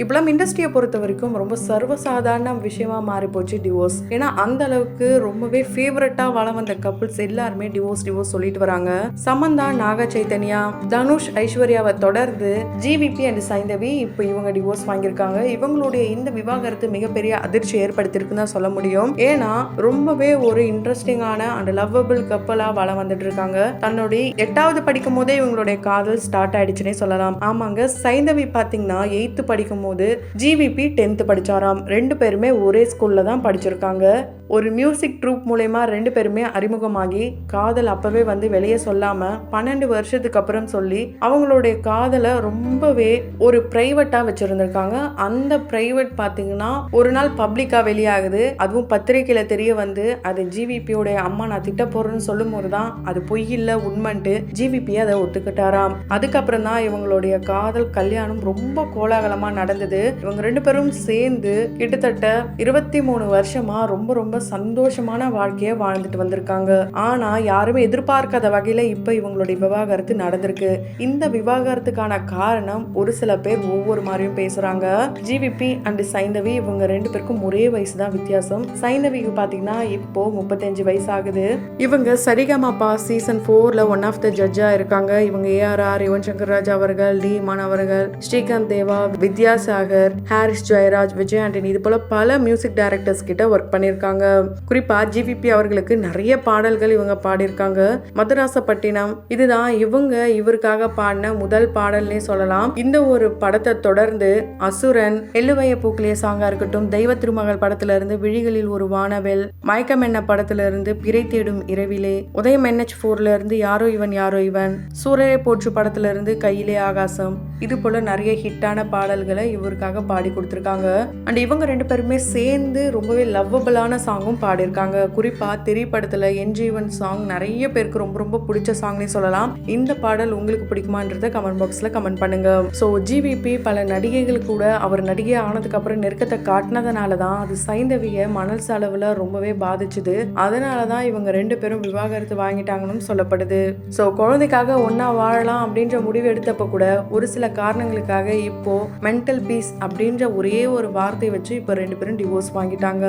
இப்பெல்லாம் இண்டஸ்ட்ரியை பொறுத்த வரைக்கும் ரொம்ப சர்வசாதாரண விஷயமா மாறி போச்சு டிவோர்ஸ் ஏன்னா அந்த அளவுக்கு ரொம்பவே ஃபேவரட்டா வளம் வந்த கப்புள்ஸ் எல்லாருமே டிவோர்ஸ் டிவோர்ஸ் சொல்லிட்டு வராங்க. சமந்தா நாக சைத்தன்யா தனுஷ் ஐஸ்வர்யாவை தொடர்ந்து ஜிவிபி அண்ட் சைந்தவி இப்போ இவங்க டிவோர்ஸ் வாங்கியிருக்காங்க. இவங்களுடைய இந்த விவாகரத்து மிகப்பெரிய அதிர்ச்சி ஏற்படுத்தியிருக்குன்னு தான் சொல்ல முடியும். ஏன்னா ரொம்பவே ஒரு இன்ட்ரெஸ்டிங்கான அண்ட் லவ்வபிள் கப்பலா வளம் வந்துட்டு இருக்காங்க. தன்னுடைய எட்டாவது படிக்கும் போதே இவங்களுடைய காதல் ஸ்டார்ட் ஆயிடுச்சுன்னே சொல்லலாம். ஆமாங்க சைந்தவி பாத்தீங்கன்னா எயித்து படிக்கும் போது ஜிவிபி டென்த்து படிச்சாராம். ரெண்டு பேருமே ஒரே ஸ்கூல்ல தான் படிச்சிருக்காங்க. ஒரு மியூசிக் ட்ரூப் மூலயமா ரெண்டு பேருமே அறிமுகமாகி காதல் அப்பவே வந்து வெளியே சொல்லாம பன்னெண்டு வருஷத்துக்கு அப்புறம் சொல்லி அவங்களுடைய காதலை ரொம்பவே ஒரு பிரைவேட்டா வச்சிருந்திருக்காங்க. அந்த பிரைவேட் பாத்தீங்கன்னா ஒரு நாள் பப்ளிக்கா வெளியாகுது. அதுவும் பத்திரிக்கையில தெரிய வந்து அது ஜிவிபியோடைய அம்மா நான் திட்ட போறேன்னு சொல்லும் போது தான் அது பொய் இல்ல உண்மைன்ட்டு ஜிவிபி அதை ஒத்துக்கிட்டாராம். அதுக்கப்புறம் தான் இவங்களுடைய காதல் கல்யாணம் ரொம்ப கோலாகலமா நடந்தது. இவங்க ரெண்டு பேரும் சேர்ந்து கிட்டத்தட்ட இருபத்தி மூணு வருஷமா ரொம்ப ரொம்ப சந்தோஷமான வாழ்க்கையை வாழ்ந்துட்டு வந்திருக்காங்க. ஆனா யாருமே எதிர்பார்க்காத வகையில இப்ப இவங்களுடைய விவாகரத்து நடந்திருக்கு. இந்த விவாகரத்துக்கான காரணம் ஒரு சில பேர் ஒவ்வொரு மாதிரியும் பேசுறாங்க. ஜிவிபி அண்ட் சைந்தவி இவங்க ரெண்டு பேருக்கும் ஒரே வயசு தான் வித்தியாசம். சைந்தவிக்கு பாத்தீங்கன்னா இப்போ முப்பத்தஞ்சு வயசு ஆகுது இவங்க சரிகமாப்பா சீசன் ஃபோர்ல ஒன் ஆஃப் த ஜட்ஜா இருக்காங்க. இவங்க ஏஆர்ஆர் யுவன் சங்கர் ராஜ் அவர்கள் டி மான் அவர்கள் ஸ்ரீகாந்த் தேவா வித்யாசாகர் ஹாரிஸ் ஜெயராஜ் விஜய் ஆண்டனி இது போல பல மியூசிக் டைரக்டர்ஸ் கிட்ட ஒர்க் பண்ணியிருக்காங்க. குறிப்பா ஜிவிபி அவர்களுக்கு நிறைய பாடல்கள் இவங்க பாடியிருக்காங்க. மதராசப்பட்டினம் இதுதான் இவங்க இவருக்காக பாடின முதல் பாடல்னே சொல்லலாம். இந்த ஒரு படத்தை தொடர்ந்து அசுரன் எள்ளுவைய பூக்களிய சாங்கா இருக்கட்டும் தெய்வ திருமகள் படத்துல இருந்து விழிகளில் ஒரு வானவெல் மயக்கம் என்ன படத்துல இருந்து பிறை தேடும் இரவிலே உதயம் என்ஹெச் ஃபோர்ல இருந்து யாரோ இவன் யாரோ இவன் சூரரை போற்று படத்துல இருந்து கையிலே ஆகாசம் இது போல நிறைய ஹிட்டான பாடல்களை இவருக்காக பாடி கொடுத்துருக்காங்க. அண்ட் இவங்க ரெண்டு பேருமே சேர்ந்து ரொம்பவே லவ்வபிளான சாங்கும் பாடியிருக்காங்க. குறிப்பா திரைப்படத்தில் என்ஜீவன் சாங் நிறைய பேருக்கு ரொம்ப ரொம்ப பிடிச்ச சாங்னே சொல்லலாம். இந்த பாடல் உங்களுக்கு பிடிக்குமான்றத கமெண்ட் பாக்ஸ்ல கமெண்ட் பண்ணுங்க. ஸோ ஜிவிபி பல நடிகைகள் கூட அவர் நடிகை ஆனதுக்கு அப்புறம் நெருக்கத்தை காட்டினதுனால தான் அது சைந்தவியை மணல் செலவுல ரொம்பவே பாதிச்சுது. அதனால தான் இவங்க ரெண்டு பேரும் விவாகரத்து வாங்கிட்டாங்கன்னு சொல்லப்படுது. ஸோ குழந்தைக்காக ஒன்றா வாழலாம் அப்படின்ற முடிவு எடுத்தப்போ கூட ஒரு சில காரணங்களுக்காக இப்போ மென்டல் பீஸ் அப்படின்ற ஒரே ஒரு வார்த்தையை வச்சு இப்போ ரெண்டு பேரும் டிவோர்ஸ் வாங்கிட்டாங்க.